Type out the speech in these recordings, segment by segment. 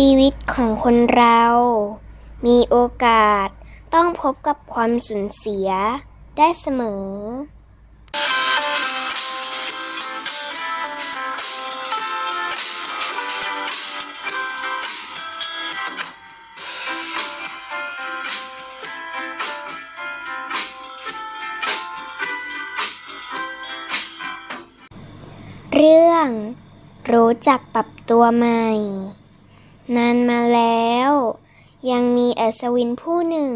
ชีวิตของคนเรา มีโอกาสต้องพบกับความสูญเสียได้เสมอ เรื่องรู้จักปรับตัวใหม่ นานมาแล้ว ยังมีอัศวินผู้หนึ่ง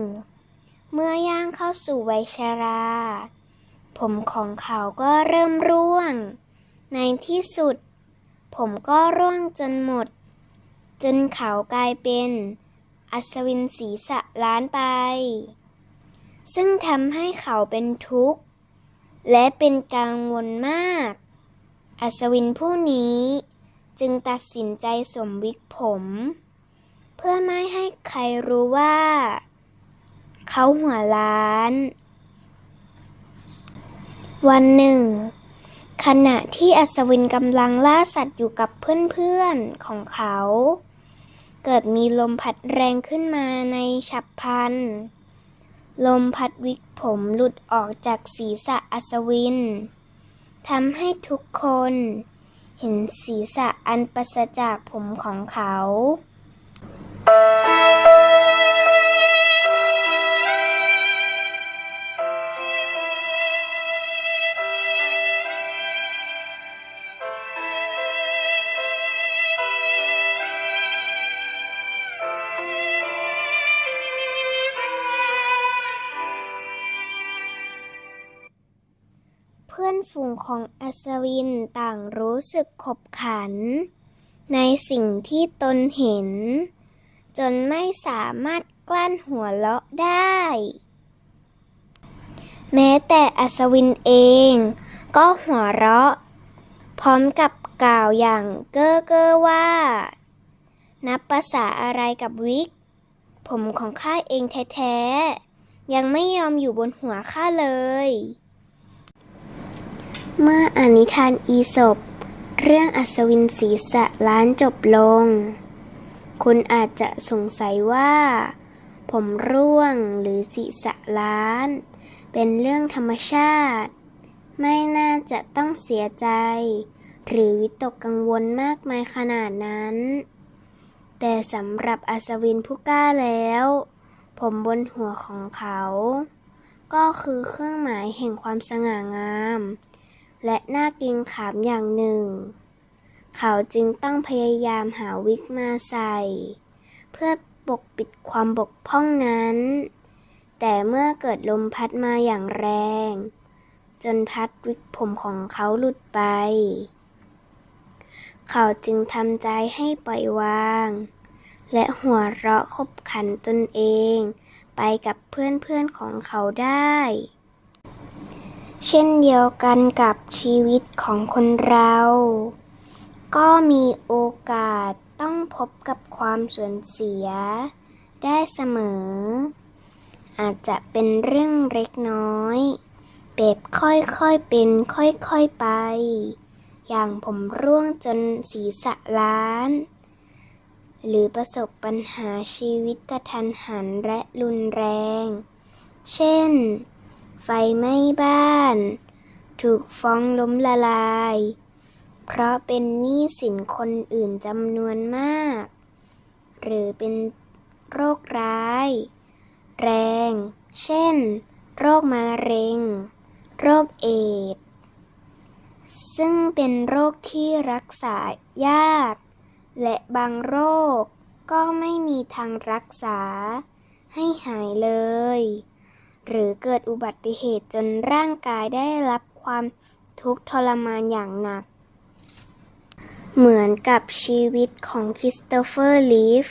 เมื่อย่างเข้าสู่วัยชรา ผมของเขาก็เริ่มร่วง ในที่สุด ผมก็ร่วงจนหมด จนเขากลายเป็นอัศวินศีรษะล้านไป ซึ่งทำให้เขาเป็นทุกข์ และเป็นกังวลมาก อัศวินผู้นี้ จึงตัดสินใจสวมวิกผม เพื่อไม่ให้ใครรู้ว่า เขาหัวล้าน วันหนึ่ง ขณะที่อัศวินกำลังล่าสัตว์อยู่กับเพื่อนๆของเขา เกิดมีลมพัดแรงขึ้นมาในฉับพลัน ลมพัดวิกผมหลุดออกจากศีรษะอัศวินทำให้ทุกคน เห็นศีรษะอันปราศจากผมของเขา ฝูงของอัศวินต่างรู้สึกขบขัน ในสิ่งที่ตนเห็น จนไม่สามารถกลั้นหัวเราะได้ แม้แต่อัศวินเองก็หัวเราะ พร้อมกับกล่าวอย่างเก้อเก้อว่า นับภาษาอะไรกับวิก ผมของข้าเองแท้ๆ ยังไม่ยอมอยู่บนหัวข้าเลย เมื่ออนิทานอีสบเรื่องอัศวินศีรษะล้านจบลง คุณอาจจะสงสัยว่า ผมร่วงหรือศีรษะล้าน เป็นเรื่องธรรมชาติ ไม่น่าจะต้องเสียใจ หรือวิตกกังวลมากมายขนาดนั้น แต่สำหรับอัศวินผู้กล้าแล้ว ผมบนหัวของเขา ก็คือเครื่องหมายแห่งความสง่างาม และน่ากรงขามอย่างหนึ่ง เขาจึงต้องพยายามหาวิกมาใส่ เพื่อปกปิดความบกพร่องนั้น แต่เมื่อเกิดลมพัดมาอย่างแรง จนพัดวิกผมของเขาหลุดไป เขาจึงทำใจให้ปล่อยวาง และหัวเราะขบขันตนเอง ไปกับเพื่อนๆของเขาได้ เช่นเดียวกันกับชีวิตของคนเรา ก็มีโอกาสต้องพบกับความสูญเสีย ได้เสมอ อาจจะเป็นเรื่องเล็กน้อยแบบค่อยๆเป็นค่อยๆไป อย่างผมร่วงจนศีรษะล้าน หรือประสบปัญหาชีวิตกระทันหันและรุนแรง เช่น ไฟไหม้บ้าน ถูกฟ้องล้มละลาย เพราะเป็นหนี้สินคนอื่นจำนวนมาก หรือเป็นโรคร้าย แรง เช่น โรคมะเร็ง โรคเอดซึ่งเป็นโรคที่รักษายาก และบางโรคก็ไม่มีทางรักษาให้หายเลย หรือเกิดอุบัติเหตุจนร่างกายได้รับความทุกข์ทรมานอย่างหนัก เหมือนกับชีวิตของคริสโตเฟอร์ลีฟ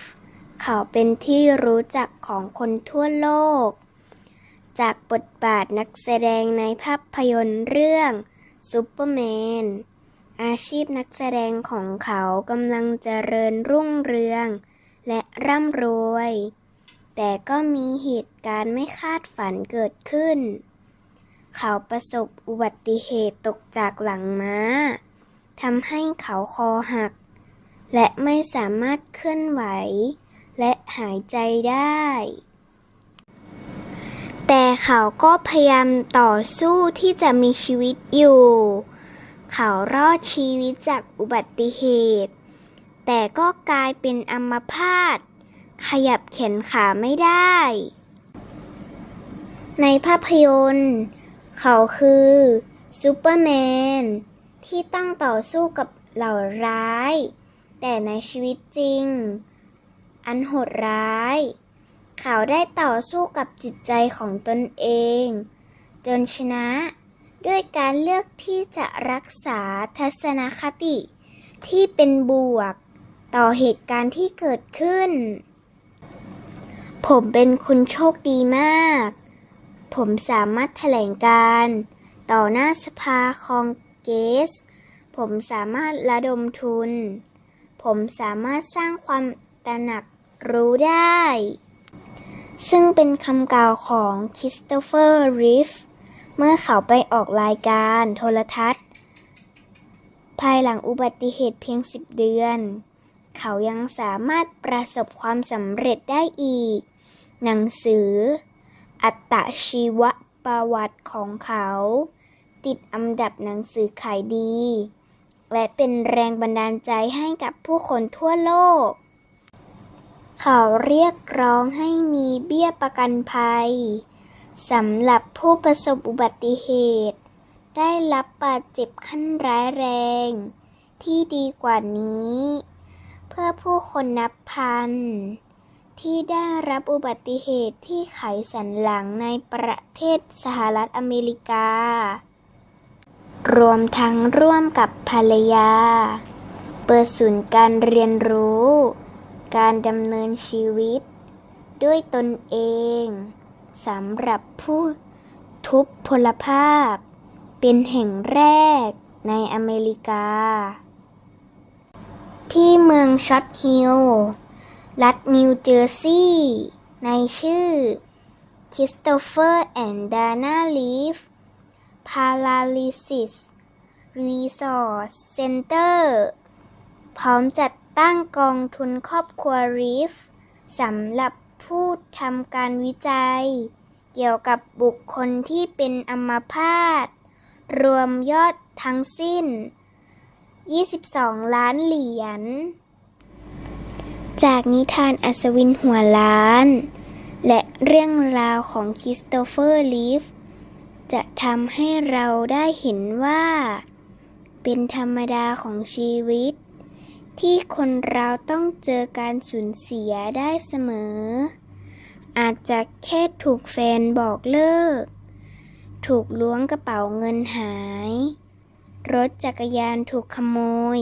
เขาเป็นที่รู้จักของคนทั่วโลก จากบทบาทนักแสดงในภาพยนตร์เรื่องซูเปอร์แมนอาชีพนักแสดงของเขากำลังเจริญรุ่งเรือง และร่ำรวย แต่ก็มีเหตุการณ์ไม่คาดฝันเกิดขึ้น เขาประสบอุบัติเหตุตกจากหลังม้าทำให้เขาคอหัก และไม่สามารถเคลื่อนไหว และหายใจได้ แต่เขาก็พยายามต่อสู้ที่จะมีชีวิตอยู่ เขารอดชีวิตจากอุบัติเหตุ แต่ก็กลายเป็นอัมพาต ขยับแขนขาไม่ได้ ในภาพยนตร์ เขาคือซูเปอร์แมนที่ตั้งต่อสู้กับเหล่าร้าย แต่ในชีวิตจริง อันโหดร้าย เขาได้ต่อสู้กับจิตใจของตนเอง จนชนะด้วยการเลือกที่จะรักษาทัศนคติที่เป็นบวก ต่อเหตุการณ์ที่เกิดขึ้น ผมเป็นคุณโชคดีมาก ผมสามารถแถลงการ ต่อหน้าสภาคองเกรสผมสามารถระดมทุน ผมสามารถสร้างความตระหนักรู้ได้ ซึ่งเป็นคำกล่าวของคริสโตเฟอร์ริฟเมื่อเขาไปออกรายการโทรทัศน์ ภายหลังอุบัติเหตุเพียง10เดือน เขายังสามารถประสบความสำเร็จได้อีก หนังสือ อัตชีวประวัติของเขา ติดอันดับหนังสือขายดี และเป็นแรงบันดาลใจให้กับผู้คนทั่วโลก เขาเรียกร้องให้มีเบี้ยประกันภัยสำหรับผู้ประสบอุบัติเหตุ ได้รับบาดเจ็บขั้นร้ายแรง ที่ดีกว่านี้ พื่อผู้คนนับพัน ที่ได้รับอุบัติเหตุที่ไขสันหลังในประเทศสหรัฐอเมริกา รวมทั้งร่วมกับภรรยา เปิดศูนย์การเรียนรู้ การดำเนินชีวิต ด้วยตนเองสำหรับผู้ทุพพลภาพ เป็นแห่งแรกในอเมริกา ที่เมืองช็อตฮิลล์รัฐนิวเจอร์ซีย์ในชื่อ Christopher and Dana Leaf Paralysis Resource Center พร้อมจัดตั้งกองทุนครอบครัวรีฟสำหรับผู้ทำการวิจัย เกี่ยวกับบุคคลที่เป็นอัมพาตรวมยอดทั้งสิ้น 22 ล้านเหรียญ จากนิทานอัศวินหัวล้าน และเรื่องราวของคริสโตเฟอร์ลีฟ จะทำให้เราได้เห็นว่า เป็นธรรมดาของชีวิต ที่คนเราต้องเจอการสูญเสียได้เสมอ อาจจะแค่ถูกแฟนบอกเลิก ถูกล้วงกระเป๋าเงินหาย รถจักรยานถูกขโมย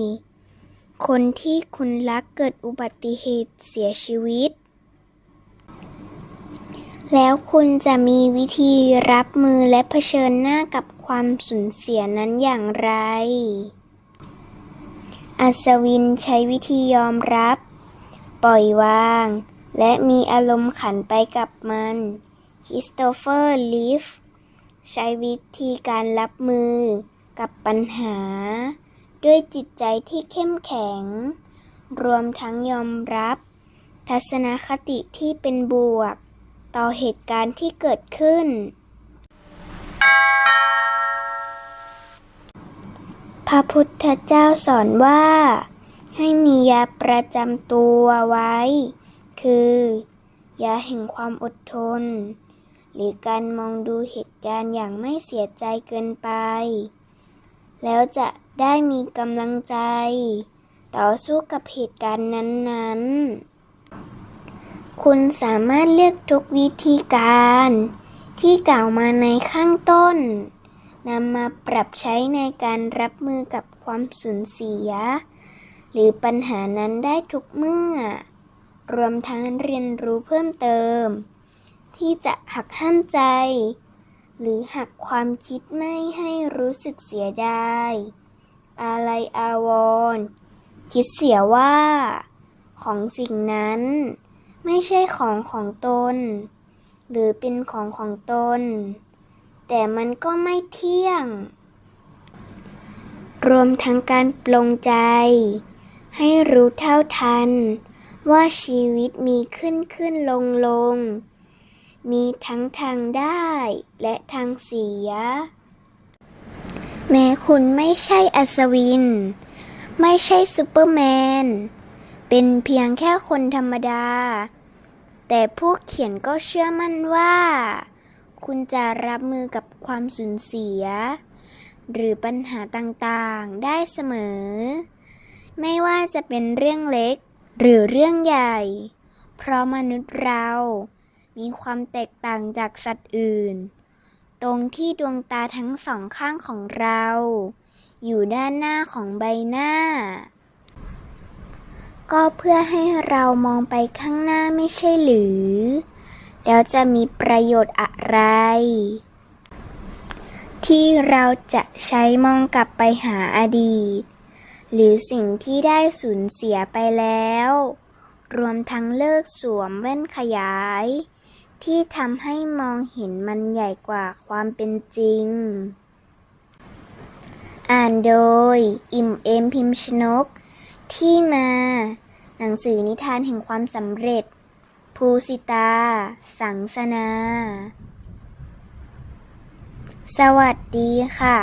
คนที่คุณรักเกิดอุบัติเหตุเสียชีวิต แล้วคุณจะมีวิธีรับมือและเผชิญหน้ากับความสูญเสียนั้นอย่างไร อัศวินใช้วิธียอมรับ ปล่อยวาง และมีอารมณ์ขันไปกับมันคริสโตเฟอร์ลีฟใช้วิธีการรับมือ กับปัญหา ด้วยจิตใจที่เข้มแข็ง รวมทั้งยอมรับ ทัศนคติที่เป็นบวก ต่อเหตุการณ์ที่เกิดขึ้น พระพุทธเจ้าสอนว่า ให้มียาประจำตัวไว้ คือยาแห่งความอดทน หรือการมองดูเหตุการณ์อย่างไม่เสียใจเกินไป แล้วจะได้มีกำลังใจ ต่อสู้กับเหตุการณ์นั้นๆ คุณสามารถเลือกทุกวิธีการ ที่กล่าวมาในข้างต้นนำมาปรับใช้ในการรับมือกับความสูญเสีย หรือปัญหานั้นได้ทุกเมื่อ รวมทั้งเรียนรู้เพิ่มเติม ที่จะหักห้ามใจ หรือหักความคิดไม่ให้รู้สึกเสียดายอะไรอาวร คิดเสียว่า ของสิ่งนั้น ไม่ใช่ของของตน หรือเป็นของของตน แต่มันก็ไม่เที่ยง รวมทั้งการปลงใจ ให้รู้เท่าทัน ว่าชีวิตมีขึ้นขึ้นลงลง มีทั้งทางได้และทางเสีย แม้คุณไม่ใช่อัศวิน ไม่ใช่ซูเปอร์แมน เป็นเพียงแค่คนธรรมดา แต่ผู้เขียนก็เชื่อมั่นว่า คุณจะรับมือกับความสูญเสีย หรือปัญหาต่างๆได้เสมอ ไม่ว่าจะเป็นเรื่องเล็กหรือเรื่องใหญ่ เพราะมนุษย์เรา มีความแตกต่างจากสัตว์อื่น ตรงที่ดวงตาทั้งสองข้างของเรา อยู่ด้านหน้าของใบหน้า ก็เพื่อให้เรามองไปข้างหน้าไม่ใช่หรือ แล้วจะมีประโยชน์อะไร ที่เราจะใช้มองกลับไปหาอดีต หรือสิ่งที่ได้สูญเสียไปแล้วรวมทั้งเลิกสวมแว่นขยาย ที่ทำให้มองเห็นมันใหญ่กว่าความเป็นจริง อ่านโดย อิ่มเอมพิมชนก ที่มา หนังสือนิทานแห่งความสำเร็จ ภูสิตา สังสนา สวัสดีค่ะ